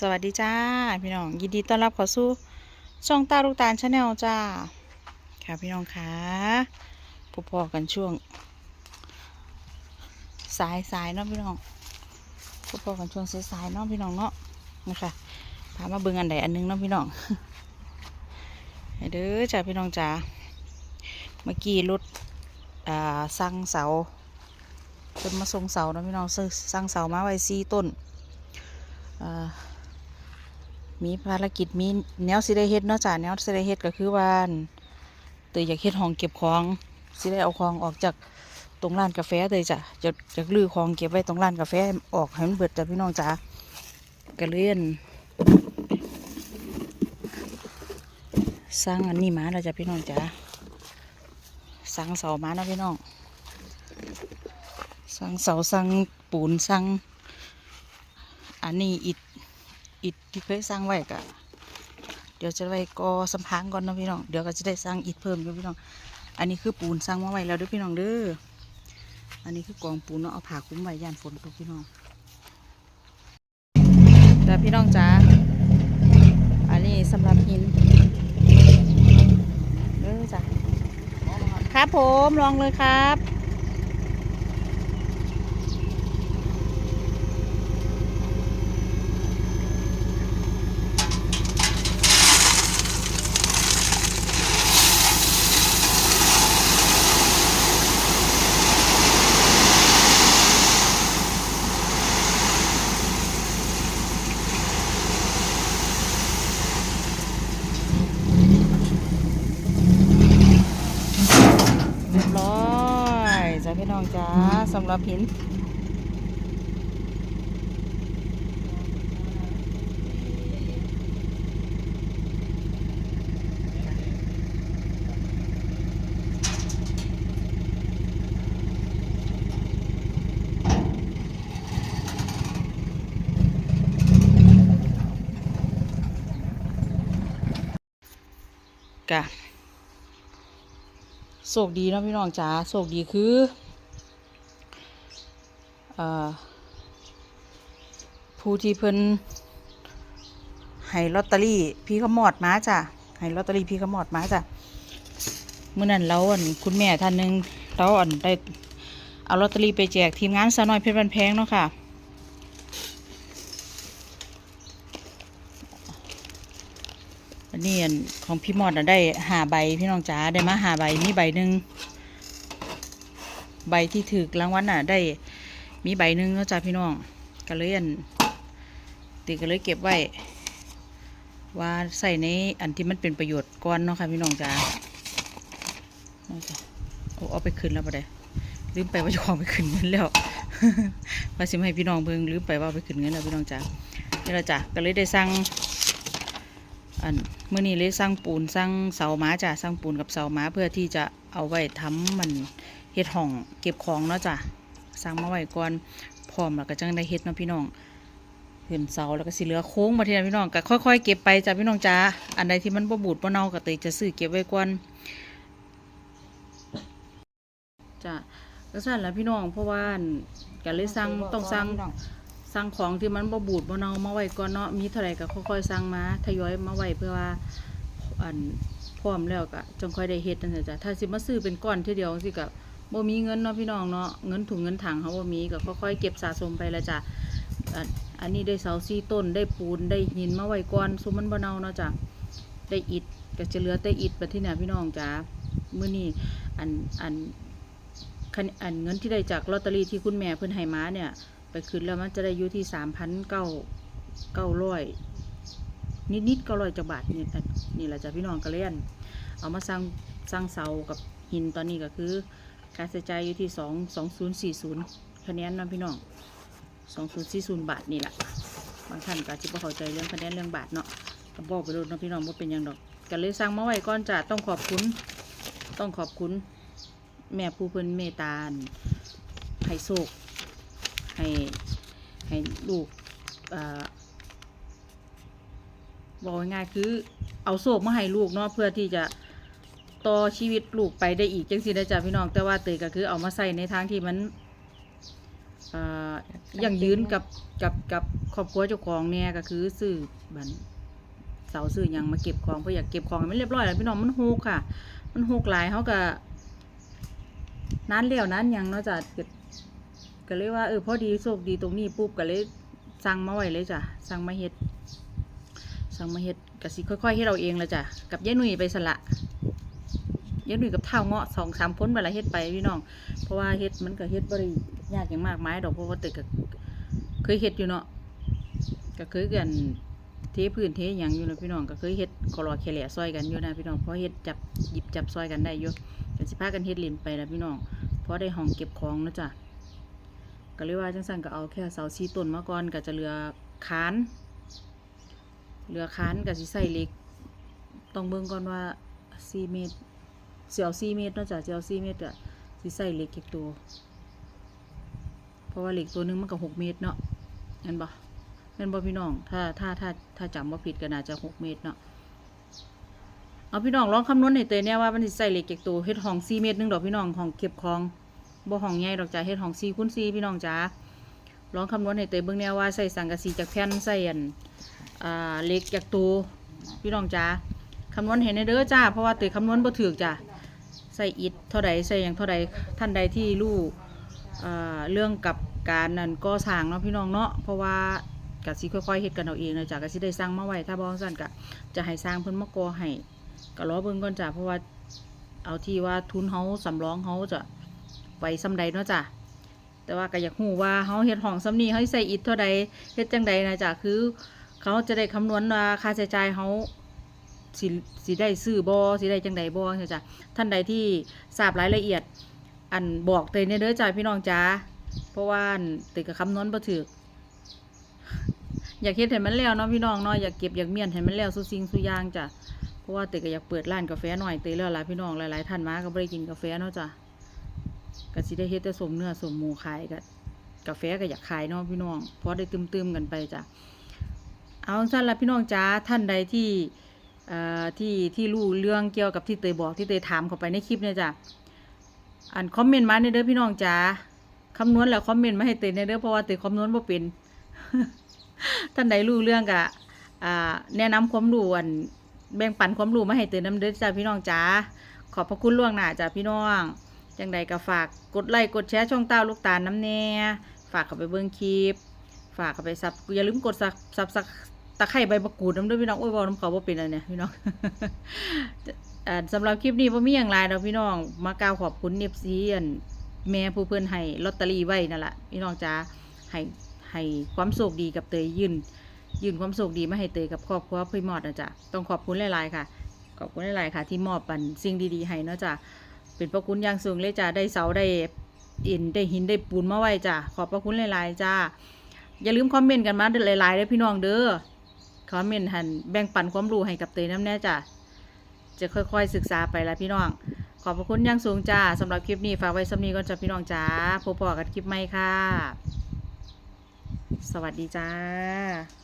สวัสดีจ้าพี่น้องยินดีต้อนรับเข้าสู่ช่องตาลูกตาลชาแนลจ้า ค่ะพี่น้องค่ะพบพอกันช่วง สายสายเนาะพี่น้องพบพอกันช่วงสายสายเนาะพี่น้องเนาะนะคะพามาเบิ่งอันใดอันหนึงเนาะพี่น้องเด้อจ้าพี่น้องจ้าเมื่อกี้รถอ่าสั่งเสาเพิ่นมาส่งเสาเนาะพี่น้องซื้อสั่งเสามาไว้สี่ต้นอ่า มีภารกิจมีแนวสิได้เฮ็ดเนาะจ้ะแนวสิได้เฮ็ดก็คือว่าอั่นเตยอยากเฮ็ดห้องเก็บของสิได้เอาของออกจากตรงร้านกาแฟเตยจ้ะจะจะลื้อของเก็บไว้ตรงร้านกาแฟออกให้มันเบิดจ้ะพี่น้องจ้ะก็เลยอั่นสร้างอันนี้มาแล้วจ้ะพี่น้องจ้ะสร้างเสามานะพี่น้องสร้างเสาสร้างปูนสร้างอันนี้อิดอิด ที่เคยสร้างไว้กะเดี๋ยวจะไว้กอสำพางก่อนนะพี่น้องเดี๋ยวก็จะได้สร้างอิดเพิ่มอยู่พี่น้อง อันนี้คือปูนสร้างมาไว้แล้วด้วยพี่น้องเด้ออันนี้คือกองปูนเนาะเอาผ้าคุ้มไว้ย่านฝนตกพี่น้องแต่พี่น้องจ๋าอันนี้สำหรับหินเด้อจ้ะครับผมลองเลยครับ เรียบร้อยจ้า พี่น้องจ้าสำหรับหินกะโชคดีเนาะพี่น้องจ๋าโชคดีคือ ผู้ที่เพิ่นให้ลอตเตอรี่ พี่ขมอดมาจ้ะให้ลอตเตอรี่พี่ขมอดมาจ้ะเมื่อนั้นเราอันคุณแม่ท่านหนึ่งเราอันได้เอาลอตเตอรี่ไปแจกทีมงานสาวน้อยเพชรบันแพงเนาะค่ะอันนี้อันของพี่มอดน่ะได้หาใบพี่น้องจ๋าได้มาหาใบมีใบหนึ่งใบที่ถือรางวัลน่ะได้ มีใบหนึ่งแล้วจ้าพี่น้องก็เลยอันติก็เลยเก็บไว้ ว่าใส่ในอันที่มันเป็นประโยชน์ก่อนเนาะค่ะพี่น้องจ๋าเอาจ้ะเอาไปคืนแล้วปะเดลืมไปว่าจะของไปคืนเงินแล้วว่าสิมให้พี่น้องเบิ่งลืมไปว่าไปคืนเงินแล้วพี่น้องจ๋านี่ละจ้ะก็เลยได้สั่งอันเมื่อนี้เลยสร้างปูนสร้างเสาม้าจ้ะสร้างปูนกับเสาม้าเพื่อที่จะเอาไว้ทำมันเฮ็ดห้องเก็บของเนาะจ้ะ สร้างมาไว้ก่อนพร้อมแล้วก็จังได้เฮ็ดเนาะพี่น้องขึ้นเสาแล้วก็สิเหลือโค้งมาทีละพี่น้องก็ค่อยๆเก็บไปจ้ะพี่น้องจ้าอันใดที่มันบ่บูดบ่เน่าก็เตยจะซื้อเก็บไว้ก่อนจ้ะก็สั่นแหล้วพี่น้องเพราะว่าอั่นก็เลยสั่งต้องสั่งสั่งของที่มันบ่บูดบ่เน่ามาไว้ก่อนเนาะมีเท่าไหร่ก็ค่อยๆสั่งมาทยอยมาไว้เพื่อว่าอันพร้อมแล้วก็จังค่อยได้เฮ็ดนั่นแหละจ้ะถ้าสิมาซื้อเป็นก้อนทีเดียวสิก็บ่ มีเงินเนาะพี่น้องเนาะเงินถุงเงินถังเขาบ่มีก็ค่อยๆเก็บสะสมไปละจ้ะอันนี้ได้เสาสี่ต้นได้ปูนได้หินมาไว้ก่อนซุมมันบ่เน่าเนาะจ้ะได้อิฐก็จะเหลือแต่อิฐบัดที่เนี่ยพี่น้องจ้ะมื้อนี้อันอันคันอันเงินที่ได้จากลอตเตอรี่ที่คุณแม่เพิ่นให้มาเนี่ย ไปคืนแล้วมันจะได้อยู่ที่สามพันเก้าเก้าร้อยนิดนิดเก้าร้อยจักบาทนี่นี่แหละจ้ะพี่น้องกระเล่นเอามาสร้างสร้างเสากับหินตอนนี้ก็คือ การใช้จ่ายอยู่ที่สองสองศูนย์สี่ศูนย์คะแนนนะพี่น้องสองศูนย์สี่ศูนย์บาทนี่แหละบางท่านก็อาจจะบ่เข้าใจเรื่องคะแนนเรื่องบาทเนาะก็บอกไปโลดเนาะพี่น้องว่าเป็นยังดอกก็เลยสร้างมาไว้ก่อนจ้ะต้องขอบคุณ ต้องขอบคุณ แม่ผู้เพิ่นเมตตาให้โชคให้ให้ลูกบอกง่ายๆคือเอาโศกมาให้ลูกเนาะเพื่อที่จะ ต่อชีวิตลูกไปได้อีกจังสิได้จ้ะพี่น้องแต่ว่าเตยก็คือเอามาใส่ในทางที่มันเอ่อย่างยืนกับกับกับครอบครัวเจ้าของเนี่ยก็คือซื้อบันเสาซื้อหยังมาเก็บของเพื่ออยากเก็บของให้มันเรียบร้อยแล้วพี่น้องมันฮูกค่ะ มันฮูกหลายเขาก็นั้นแล้วนั้นหยังเนาะจ้ะก็ก็เลยว่าเออพอดีโชคดีตรงนี้ปุ๊บก็เลยสั่งมาไว้เลยจ้ะสั่งมาเฮ็ดสั่งมาเฮ็ดก็สิค่อยๆเฮ็ดเอาเองละจ้ะกับยายหนุ่ยไปสละ ยายหนุ่ยกับเท่าเงาะสองสามคนเวลาเฮ็ดไปพี่น้อง เพราะว่าเฮ็ดมันก็เฮ็ดบ่ได้ยากอย่างมากมายดอกเพราะว่าแต่ก็เคยเฮ็ดอยู่เนาะก็เคยกันเทพื้นเทหยังอยู่นะพี่น้องก็เคยเฮ็ดคอรอแคแหล่ซอยกันอยู่นะพี่น้องเพราะเฮ็ดจับหยิบจับซอยกันได้อยู่ก็สิพากันเฮ็ดเล่นไปละพี่น้องเพราะได้ห้องเก็บของนะจ๊ะก็เลยว่าจังซั่นก็เอาแค่เสาสี่ต้นมาก่อนก็จะเหลือคานเหลือคานก็สิใส่เหล็กต้องเบิ่งก่อนว่า4เมตร เสิเอา4เมตรเนาะจ้ะสิเอา4เมตรอะสิใส่เหล็กอีกตัว เพราะว่าเหล็กตัวหนึงมันก็หกเมตรเนาะเห็นบ่เห็นบ่พี่น้อง ถ้าถ้าถ้าถ้าจำว่าผิดก็น่าจะหกเมตรเนาะเอาพี่น้องลองคำนวณให้เตยเนี่ยว่ามันสิใส่เหล็กอีกตัวเฮ็ดห้องสี่เมตรหนึงดอกพี่น้องห้องเก็บของบ่ห้องใหญ่ดอกจ้ะเฮ็ดห้องสี่คูณสี่พี่น้องจ้าลองคำนวณให้เตยเบิ่งแนวว่าใส่สังกะสีจากแผ่นใส่อันอ่าเหล็กจากตัวพี่น้องจ้าคำนวณให้ในเด้อจ้าเพราะว่าเตยคำนวณบ่ถูกจ้ะ ใส่อิฐเท่าใดใส่อย่างเท่าใดท่านใดที่รู้เรื่องกับการนั่นก็สร้างเนาะพี่น้องเนาะเพราะว่ากะสิค่อยๆเฮ็ดกันเอาเองนะจ๊ะกะสิได้สร้างมาไว้ถ้าบ่ซั่นก็จะให้สร้างเพิ่นมาก่อให้ก็รอเบิ่งก่อนจ้ะเพราะว่าเอาที่ว่าทุนเฮาสำรองเฮาจะไว้ซำใดเนาะจ้ะแต่ว่าก็อยากฮู้ว่าเฮาเฮ็ดห้องซำนี้เฮาใส่อิฐเท่าใดเฮ็ดจังใดนะจ๊ะคือเขาจะได้คำนวณว่าค่าใช้จ่ายเฮา สิสิได้ซื้อบ่สิได้จังใดบ่เนาจ้ะท่านใดที่ทราบรายละเอียด อันบอกเตยเนี่ยเด้อจ้าพี่น้องจ้าเพราะว่าอันเตยกับคำนวณบ่ถึกอยากเฮ็ดให้มันแล้วเนาะพี่น้องเนาะอยากเก็บอยากเมียนให้มันแล้วสุสิ่งสุยางจ้ะเพราะว่าเตยก็อยากเปิดร้านกาแฟหน่อยเตยแล้วหลายพี่น้องหลายๆท่านมาก็บ่ได้กินกาแฟเนาะจ้ะก็สิได้เฮ็ดแต่สมเนื้อสมหมูขายก็กาแฟก็อยากขายเนาะพี่น้องเพราะได้ตึมๆกันไปจ้ะเอาซั่นละพี่น้องจ้าท่านใดที่ ที่ที่รู้เรื่องเกี่ยวกับที่เตยบอกที่เตยถามเข้าไปในคลิปเนี่ยจ้ะอันคอมเมนต์มาในเด้อพี่น้องจ๋าคำนวณแล้วคอมเมนต์มาให้เตยในเด้อเพราะว่าเตยคำนวณบ่เป็นท่านใดรู้เรื่องก็อ่าแนะนำความรู้อันแบ่งปันความรู้มาให้เตยนํเด้อจ้าพี่น้องจ๋าขอบพระคุณล่วงหน้าจ้าพี่น้องจังใดก็ฝากกดไลค์กดแชร์ช่องเต้าลูกตาลน้ำแน่ฝากเข้าไปเบิ่งคลิป ฝากเข้าไปซับอย่าลืมกดซับซับะไคร่ใบมะกรูดน้ำด้วยพี่น้องโอ้ยบอกน้ำเขาว่เป็นอะไรเนี่ยพี่น้องสำหรับคลิปนี้ผมมีอย่างไรดอกพี่น้องมากล่าวขอบคุณเนฟซีอันแม่ผู้เพื่อนให้ลอตเตอรี่ไว้นั่นแหละพี่น้องจ้าให้ให้ความโชคดีกับเตยยืนยืนความโชคดีมาให้เตยกับครอบครัวพี่มอดนะจ๊ะต้องขอบคุณหลายๆค่ะ ขอบคุณหลายๆค่ะ ที่มอบปันสิ่งดีๆให้เนาะจ้ะเป็นพระคุณอย่างสูงเลยจ้ะได้เสาได้อินได้หินได้ปูนมาไว้จ้ะขอบพระคุณหลายๆจ้าอย่าลืมคอมเมนต์กันมาหลายๆเด้อพี่น้องเด้อ คอมเมนต์หันแบ่งปันความรู้ให้กับเตยน้ำแน่จ้ะจะค่อยๆศึกษาไปละพี่น้อง ขอบพระคุณอย่างสูงจ้าสำหรับคลิปนี้ฝากไว้สำนีก่อนจ้ะพี่น้องจ้าพบกันคลิปใหม่ค่ะ สวัสดีจ้า